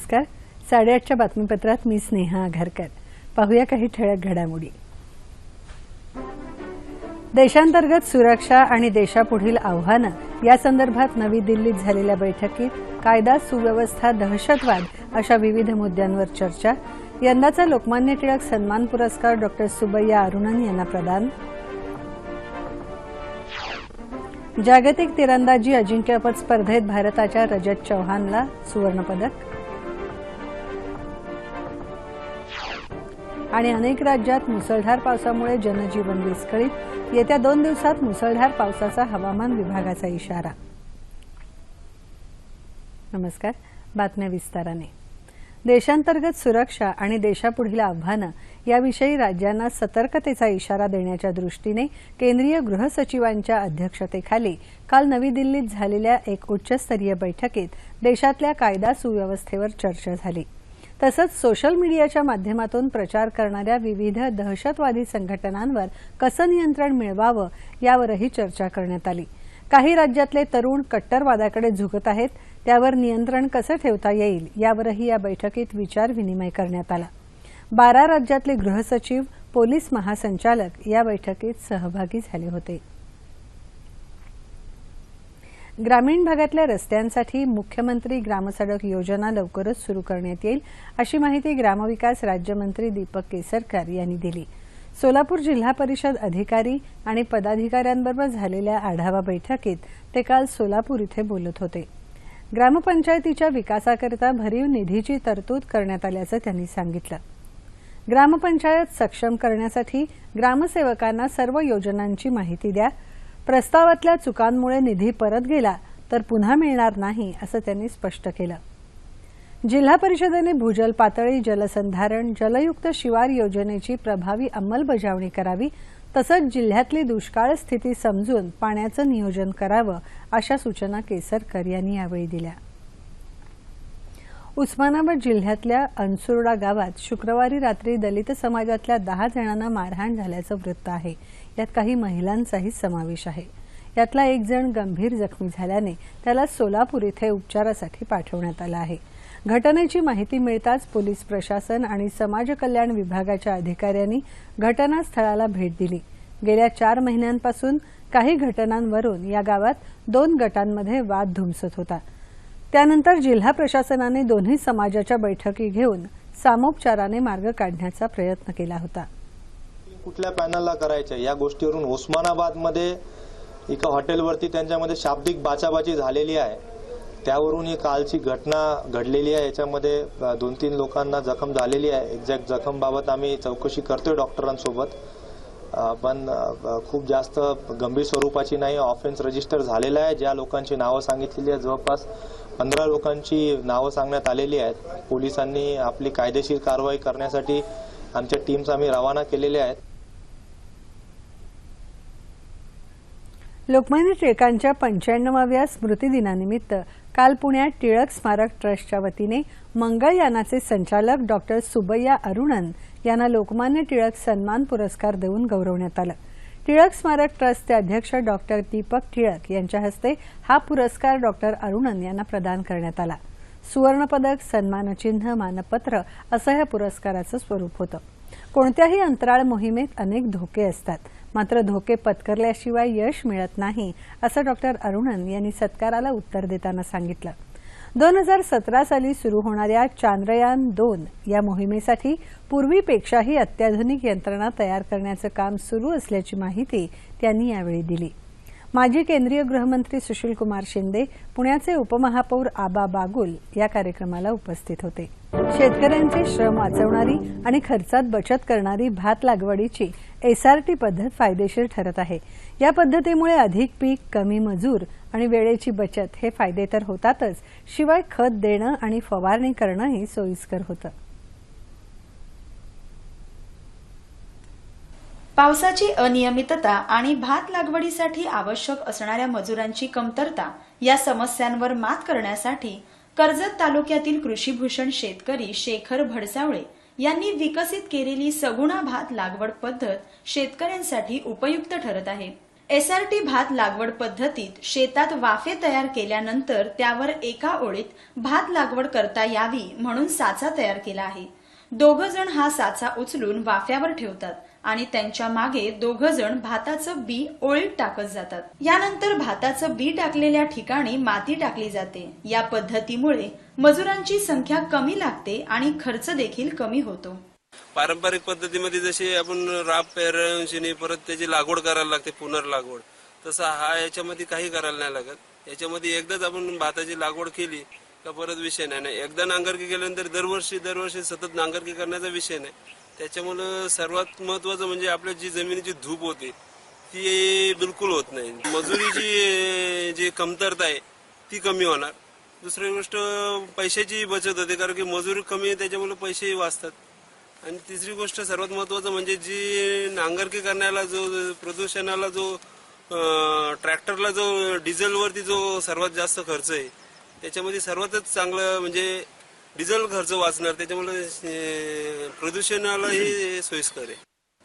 नमस्कार. साडेआठच्या बातमीपत्रात मी स्नेहा आघारकर. पाहूया काही ठळक घडामोडी. देशांतर्गत सुरक्षा आणि देशापुढील आव्हानं या संदर्भात नवी दिल्लीत झालेल्या बैठकीत कायदा सुव्यवस्था दहशतवाद अशा विविध मुद्द्यांवर चर्चा. यंदाचा लोकमान्य टिळक सन्मान पुरस्कार डॉक्टर सुबैया अरुणन यांना प्रदान. जागतिक तिरंदाजी अजिंक्यपद स्पर्धेत भारताच्या रजत चौहानला सुवर्णपदक. आणि अनेक राज्यात मुसळधार पावसामुळे जनजीवन विस्कळीत. येत्या दोन दिवसात मुसळधार पावसाचा हवामान विभागाचा इशारा. नमस्कार बातम्या विस्ताराने. देशांतर्गत सुरक्षा आणि देशापुढील आव्हानं याविषयी राज्यांना सतर्कतेचा इशारा देण्याच्या दृष्टीने केंद्रीय गृह सचिवांच्या अध्यक्षतेखाली काल नवी दिल्लीत झालेल्या एक उच्चस्तरीय बैठकीत देशातल्या कायदा सुव्यवस्थेवर चर्चा झाली. तसंच सोशल मीडियाच्या माध्यमातून प्रचार करणाऱ्या विविध दहशतवादी संघटनांवर कसं नियंत्रण मिळवावं यावरही चर्चा करण्यात आली. काही राज्यातले तरुण कट्टरवादाकडे झुकत आहेत त्यावर नियंत्रण कसं ठेवता येईल यावरही या बैठकीत विचारविनिमय करण्यात आला. बारा राज्यातले गृहसचिव पोलीस महासंचालक या बैठकीत सहभागी झाले होते. ग्रामीण भागातल्या रस्त्यांसाठी मुख्यमंत्री ग्रामसडक योजना लवकरच सुरू करण्यात येईल अशी माहिती ग्रामविकास राज्यमंत्री दीपक केसरकर यांनी दिली. सोलापूर जिल्हा परिषद अधिकारी आणि पदाधिकाऱ्यांबरोबर झालेल्या आढावा बैठकीत ते काल सोलापूर इथे बोलत होते. ग्रामपंचायतीच्या विकासाकरता भरीव निधीची तरतूद करण्यात आल्याचं त्यांनी सांगितलं. ग्रामपंचायत सक्षम करण्यासाठी ग्रामसेवकांना सर्व योजनांची माहिती द्या प्रस्तावातल्या चुकांमुळे निधी परत गेला तर पुन्हा मिळणार नाही असं त्यांनी स्पष्ट केलं. जिल्हा परिषदेने भूजल पातळी जलसंधारण जलयुक्त शिवार योजनेची प्रभावी अंमलबजावणी करावी तसंच जिल्ह्यातली दुष्काळ स्थिती समजून पाण्याचं नियोजन करावं अशा सूचना केसरकर यांनी यावेळी दिल्या. उस्मानाबाद जिल्ह्यातल्या अनसुर्डा गावात शुक्रवारी रात्री दलित समाजातल्या दहा जणांना मारहाण झाल्याचं वृत्त आहे. यात काही महिलांचाही समावेश आहे. यातला एक जण गंभीर जखमी झाल्याने त्याला सोलापूर इथे उपचारासाठी पाठवण्यात आलं आहे. घटनेची माहिती मिळताच पोलीस प्रशासन आणि समाज कल्याण विभागाच्या अधिकाऱ्यांनी घटनास्थळाला भेट दिली. गेल्या चार महिन्यांपासून काही घटनांवरून या गावात दोन गटांमध्ये वाद धुमसत होता. त्यानंतर जिल्हा प्रशासनाने दोन्ही समाजाच्या बैठकी घेऊन सामोपचाराने मार्ग काढण्याचा प्रयत्न केला होता. कुठल्या पॅनलला करायचं या गोष्टीवरून उस्मानाबादमध्ये एका हॉटेलवरती त्यांच्यामध्ये शाब्दिक बाचाबाची झालेली आहे. त्यावरून ही कालची घटना घडलेली आहे. याच्यामध्ये दोन तीन लोकांना जखम झालेली आहे. एक्झॅक्ट जखमबाबत आम्ही चौकशी करतोय डॉक्टरांसोबत. पण खूप जास्त गंभीर स्वरूपाची नाही. ऑफेन्स रजिस्टर झालेला आहे. ज्या लोकांची नावं सांगितलेली आहेत जवळपास पंधरा लोकांची नावं सांगण्यात आलेली आहेत. पोलिसांनी आपली कायदेशीर कारवाई करण्यासाठी आमच्या टीम्स आम्ही रवाना केलेल्या आहेत. लोकमान्य टिळकांच्या पंच्याण्णवाव्या स्मृतिदिनानिमित्त काल पुण्यात टिळक स्मारक ट्रस्टच्या वतीने मंगळयानाचे संचालक डॉक्टर सुबैया अरुणन यांना लोकमान्य टिळक सन्मान पुरस्कार देऊन गौरवण्यात आलं. टिळक स्मारक ट्रस्टचे अध्यक्ष डॉक्टर दीपक टिळक यांच्या हस्ते हा पुरस्कार डॉक्टर अरुणन यांना प्रदान करण्यात आला. सुवर्णपदक सन्मानचिन्ह मानपत्र असं या पुरस्काराचं स्वरूप होतं. कोणत्याही अंतराळ मोहिमेत अनेक धोके असतात. मात्र धोके पत्करल्याशिवाय यश मिळत नाही असं डॉक्टर अरुणन यांनी सत्काराला उत्तर देताना सांगितलं. दोन हजार सतरा साली सुरू होणाऱ्या चांद्रयान दोन या मोहिमेसाठी पूर्वीपेक्षाही अत्याधुनिक यंत्रणा तयार करण्याचं काम सुरू असल्याची माहिती त्यांनी यावेळी दिली. माजी केंद्रीय गृहमंत्री सुशीलकुमार शिंदे पुण्याचे उपमहापौर आबा बागुल या कार्यक्रमाला उपस्थित होते. शेतकऱ्यांचे श्रम वाचवणारी आणि खर्चात बचत करणारी भात लागवडीची एसआरटी पद्धत फायदेशीर ठरत आहे. या पद्धतीमुळे अधिक पीक कमी मजूर आणि वेळेची बचत हे फायदे तर होतातच शिवाय खत देणं आणि फवारणी करणंही सोयीस्कर होतं. पावसाची अनियमितता आणि भात लागवडीसाठी आवश्यक असणाऱ्या मजुरांची कमतरता या समस्यांवर मात करण्यासाठी कर्जत तालुक्यातील कृषीभूषण शेतकरी शेखर भडसावळे यांनी विकसित केलेली सगुणा भात लागवड पद्धत शेतकऱ्यांसाठी उपयुक्त ठरत आहे. एसआरटी भात लागवड पद्धतीत शेतात वाफे तयार केल्यानंतर त्यावर एका ओळीत भात लागवड करता यावी म्हणून साचा तयार केला आहे. दोघ जण हा साचा उचलून वाफ्यावर ठेवतात. आणि त्यांच्या मागे दोघ जण भाताचं बी ओळीत टाकत जातात. यानंतर भाताचं बी टाकलेल्या ठिकाणी माती टाकली जाते. या पद्धतीमुळे मजुरांची संख्या कमी लागते आणि खर्च देखील कमी होतो. पारंपरिक पद्धतीमध्ये जशी आपण राब पेरणी परत त्याची लागवड करायला लागते पुनर्लागवड. तसं हा याच्यामध्ये काही करायला नाही लागत. याच्यामध्ये एकदाच आपण भाताची लागवड केली का परत विषय नाही. नाही एकदा नांगरकी केल्यानंतर दरवर्षी दरवर्षी सतत नांगरकी करण्याचा विषय नाही. त्याच्यामुळं सर्वात महत्वाचं म्हणजे आपल्या जी जमिनीची धूप होते ती बिलकुल होत नाही. मजुरीची जी कमतरता आहे ती कमी होणार. दुसरी गोष्ट पैशाची बचत होते कारण की मजुरी कमी आहे त्याच्यामुळे पैसेही वाचतात. आणि तिसरी गोष्ट सर्वात महत्वाचं म्हणजे जी नांगरकी करण्याला जो प्रदूषणाला जो ट्रॅक्टरला जो डिझेलवरती जो सर्वात जास्त खर्च आहे त्याच्यामध्ये सर्वातच चांगलं म्हणजे डिझेल खर्च वाचणार त्याच्यामुळे प्रदूषणालाही सोयीस्कर आहे.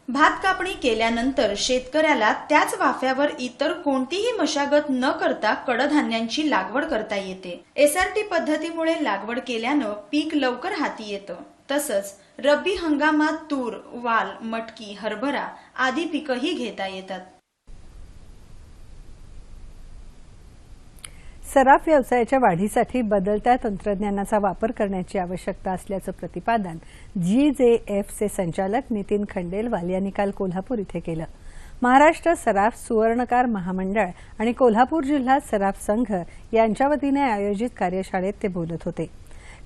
भात कापणी केल्यानंतर शेतकऱ्याला त्याच वाफ्यावर इतर कोणतीही मशागत न करता कडधान्यांची लागवड करता येते. एसआरटी पद्धतीमुळे लागवड केल्यानं पीक लवकर हाती येतं. तसंच रब्बी हंगामात तूर वाल मटकी हरभरा आदी पिकंही घेता येतात. सराफ व्यवसायाच्या वाढीसाठी बदलत्या तंत्रज्ञानाचा वापर करण्याची आवश्यकता असल्याचं प्रतिपादन जी जे एफचे संचालक नितीन खंडेलवाल यांनी काल कोल्हापूर इथे केलं. महाराष्ट्र सराफ सुवर्णकार महामंडळ आणि कोल्हापूर जिल्हा सराफ संघ यांच्या वतीने आयोजित कार्यशाळेत ते बोलत होते.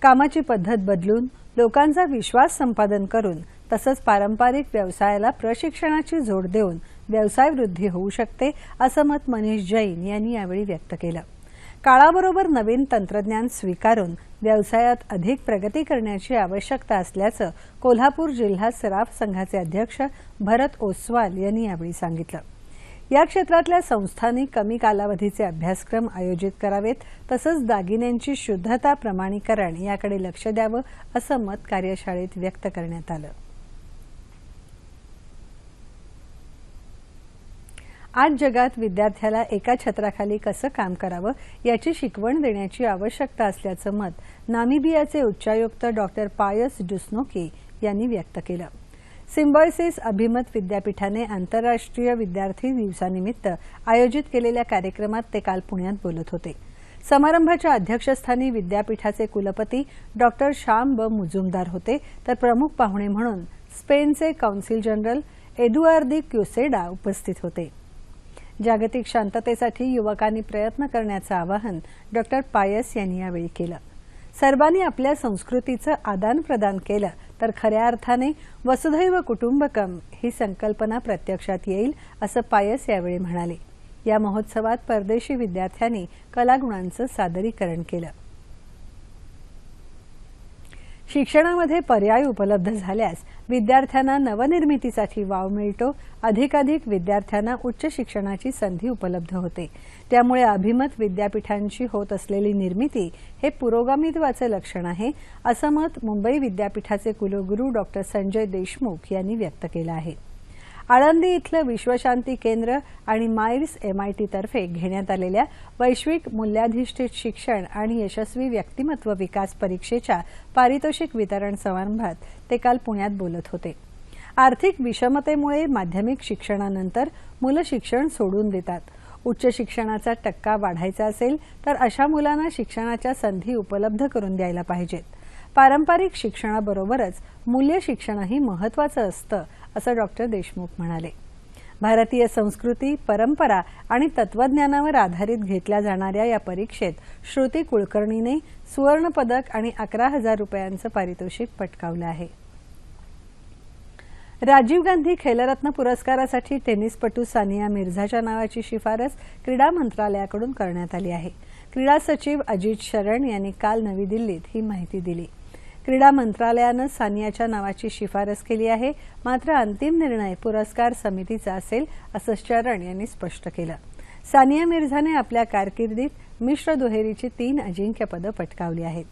कामाची पद्धत बदलून लोकांचा विश्वास संपादन करून तसंच पारंपरिक व्यवसायाला प्रशिक्षणाची जोड देऊन व्यवसाय वृद्धी होऊ शकते असं मत मनीष जैन यांनी यावेळी व्यक्त केलं. काळाबरोबर नवीन तंत्रज्ञान स्वीकारून व्यवसायात अधिक प्रगती करण्याची आवश्यकता असल्याचं कोल्हापूर जिल्हा सराफ संघाचे अध्यक्ष भरत ओसवाल यांनी यावेळी सांगितलं. या क्षेत्रातल्या संस्थांनी कमी कालावधीचे अभ्यासक्रम आयोजित करावेत तसंच दागिन्यांची शुद्धता प्रमाणीकरण याकडे लक्ष द्यावं असं मत कार्यशाळेत व्यक्त करण्यात आलं. आज जगात विद्यार्थ्याला एका छत्राखाली कसं काम करावं याची शिकवण देण्याची आवश्यकता असल्याचं मत नामिबियाचे उच्चायुक्त डॉक्टर पायस डुस्नोके यांनी व्यक्त केलं. सिम्बॉयसिस अभिमत विद्यापीठाने आंतरराष्ट्रीय विद्यार्थी दिवसानिमित्त आयोजित केलेल्या कार्यक्रमात ते काल पुण्यात बोलत होते. समारंभाच्या अध्यक्षस्थानी विद्यापीठाचे कुलपती डॉक्टर श्याम ब. मुजुमदार होते. तर प्रमुख पाहुणे म्हणून स्पेनचे कौन्सिल जनरल एदुआर्दी क्युसेडा उपस्थित होते. जागतिक शांततेसाठी युवकांनी प्रयत्न करण्याचं आवाहन डॉक्टर पायस यांनी यावेळी केलं. सर्वांनी आपल्या संस्कृतीचं आदान प्रदान केलं तर खऱ्या अर्थाने वसुधैव कुटुंबकम ही संकल्पना प्रत्यक्षात येईल असं पायस यावेळी म्हणाले. या महोत्सवात परदेशी विद्यार्थ्यांनी कलागुणांचं सादरीकरण केलं. शिक्षणामध्ये पर्याय उपलब्ध झाल्यास विद्यार्थ्यांना नवनिर्मितीसाठी वाव मिळतो. अधिकाधिक विद्यार्थ्यांना उच्च शिक्षणाची संधी उपलब्ध होते. त्यामुळे अभिमत विद्यापीठांची होत असलेली निर्मिती हे पुरोगामित्वाचे लक्षण आहे असं मत मुंबई विद्यापीठाचे कुलगुरू डॉक्टर संजय देशमुख यांनी व्यक्त केलं आहे. आळंदी इथलं विश्वशांती केंद्र आणि माइल्स एमआयटी तर्फे घेण्यात आलेल्या वैश्विक मूल्याधिष्ठित शिक्षण आणि यशस्वी व्यक्तिमत्व विकास परीक्षेच्या पारितोषिक वितरण समारंभात ते काल पुण्यात बोलत होते. आर्थिक विषमतेमुळे माध्यमिक शिक्षणानंतर मुलं शिक्षण सोडून देतात. उच्च शिक्षणाचा टक्का वाढायचा असेल तर अशा मुलांना शिक्षणाच्या संधी उपलब्ध करून द्यायला पाहिजेत. पारंपरिक शिक्षणाबरोबरच मूल्य शिक्षणही महत्वाचं असतं असं डॉक्टर देशमुख म्हणाले. भारतीय संस्कृती परंपरा आणि तत्वज्ञानावर आधारित घेतल्या जाणाऱ्या या परीक्षेत श्रुती कुलकर्णीने सुवर्णपदक आणि अकरा हजार रुपयांचं पारितोषिक पटकावलं आहे. राजीव गांधी खेलरत्न पुरस्कारासाठी टेनिसपटू सानिया मिर्झाच्या नावाची शिफारस क्रीडा मंत्रालयाकडून करण्यात आली आहे. क्रीडा सचिव अजित शरण यांनी काल नवी दिल्लीत ही माहिती दिली. क्रीडा मंत्रालयानं सानियाच्या नावाची शिफारस केली आहे. मात्र अंतिम निर्णय पुरस्कार समितीचा असेल असं शरण यांनी स्पष्ट केलं. सानिया मिर्झाने आपल्या कारकिर्दीत मिश्र दुहेरीची तीन अजिंक्यपदं पटकावली आहेत.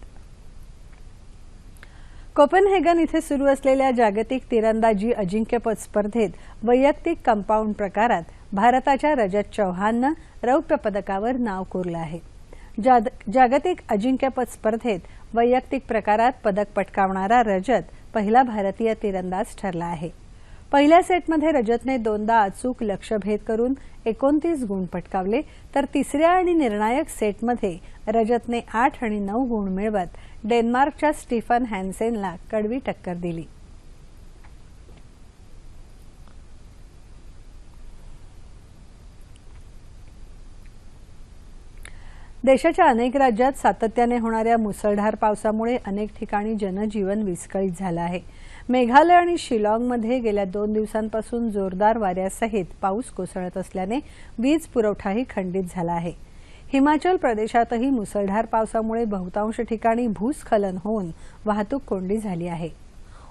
कोपनहेगन इथे सुरू असलेल्या जागतिक तिरंदाजी अजिंक्यपद स्पर्धेत वैयक्तिक कंपाऊंड प्रकारात भारताच्या रजत चौहाननं रौप्य पदकावर नाव कोरलं आहे. जागतिक अजिंक्यपद स्पर्धेत वैयक्तिक प्रकारात पदक पटकावणारा रजत पहिला भारतीय तिरंदाज ठरला आहे. पहिल्या सेटमध्ये रजतने दोनदा अचूक लक्षभेद करून एकोणतीस गुण पटकावले तर तिसऱ्या आणि निर्णायक सेटमध्ये रजतने आठ आणि नऊ गुण मिळवत डेन्मार्कच्या स्टीफन हॅन्सेनला कडवी टक्कर दिली. देशाच्या अनेक राज्यात सातत्याने होणाऱ्या मुसळधार पावसामुळे अनेक ठिकाणी जनजीवन विस्कळीत झालं आहे. मेघालय आणि शिलाँगमध्ये गेल्या दोन दिवसांपासून जोरदार वाऱ्यासहित पाऊस कोसळत असल्याने वीज पुरवठाही खंडित झाला आहे. हिमाचल प्रदेशातही मुसळधार पावसामुळे बहुतांश ठिकाणी भूस्खलन होऊन वाहतूक कोंडी झाली आहे.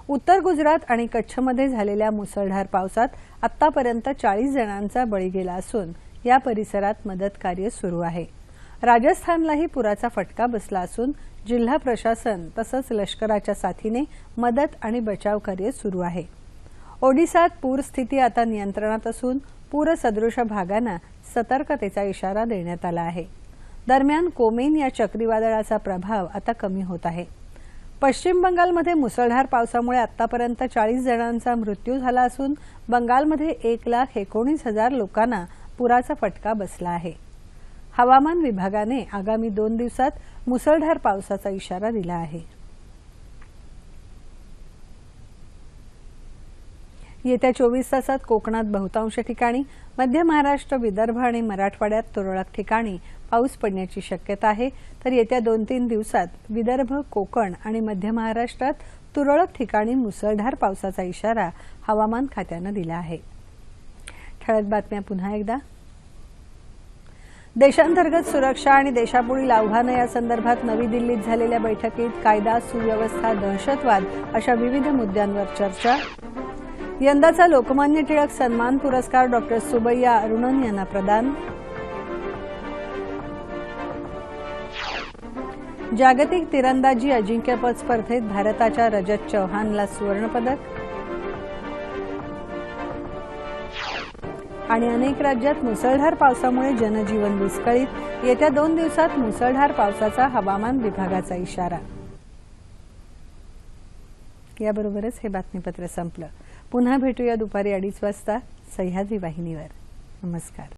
उत्तर गुजरात आणि कच्छमध्ये झालेल्या मुसळधार पावसात आतापर्यंत चाळीस जणांचा बळी गेला असून या परिसरात मदत कार्य सुरू आहे. राजस्थानलाही पुराचा फटका बसला असून जिल्हा प्रशासन तसंच लष्कराच्या साथीने मदत आणि बचाव कार्य सुरू आहे. ओडिसात पूर स्थिती आता नियंत्रणात असून पूरसदृश भागांना सतर्कतेचा इशारा देण्यात आला आहे. दरम्यान कोमेन या चक्रीवादळाचा प्रभाव आता कमी होत आहे. पश्चिम बंगालमध्ये मुसळधार पावसामुळे आतापर्यंत चाळीस जणांचा मृत्यू झाला असून बंगालमध्ये एक लाख एकोणीस हजार लोकांना पुराचा फटका बसला आहे. हवामान विभागाने आगामी दोन दिवसात मुसळधार पावसाचा इशारा दिला आहे. येत्या चोवीस तासात कोकणात बहुतांश ठिकाणी मध्य महाराष्ट्र विदर्भ आणि मराठवाड्यात तुरळक ठिकाणी पाऊस पडण्याची शक्यता आहे. तर येत्या दोन तीन दिवसात विदर्भ कोकण आणि मध्य महाराष्ट्रात तुरळक ठिकाणी मुसळधार पावसाचा इशारा हवामान खात्यानं दिला आहे. ठळक बातम्या पुन्हा एकदा. देशांतर्गत सुरक्षा आणि देशापुढील आव्हानं या संदर्भात नवी दिल्लीत झालेल्या बैठकीत कायदा सुव्यवस्था दहशतवाद अशा विविध मुद्द्यांवर चर्चा. यंदाचा लोकमान्य टिळक सन्मान पुरस्कार डॉक्टर सुबैया अरुणन यांना प्रदान. जागतिक तिरंदाजी अजिंक्यपद स्पर्धेत भारताच्या रजत चौहानला सुवर्णपदक. आणि अनेक राज्यात मुसळधार पावसामुळे जनजीवन विस्कळीत. येत्या दोन दिवसात मुसळधार पावसाचा हवामान विभागाचा इशारा. याबरोबरच हे बातमीपत्र संपलं. पुन्हा भेटूया दुपारी अडीच वाजता सह्याद्री वाहिनीवर. नमस्कार.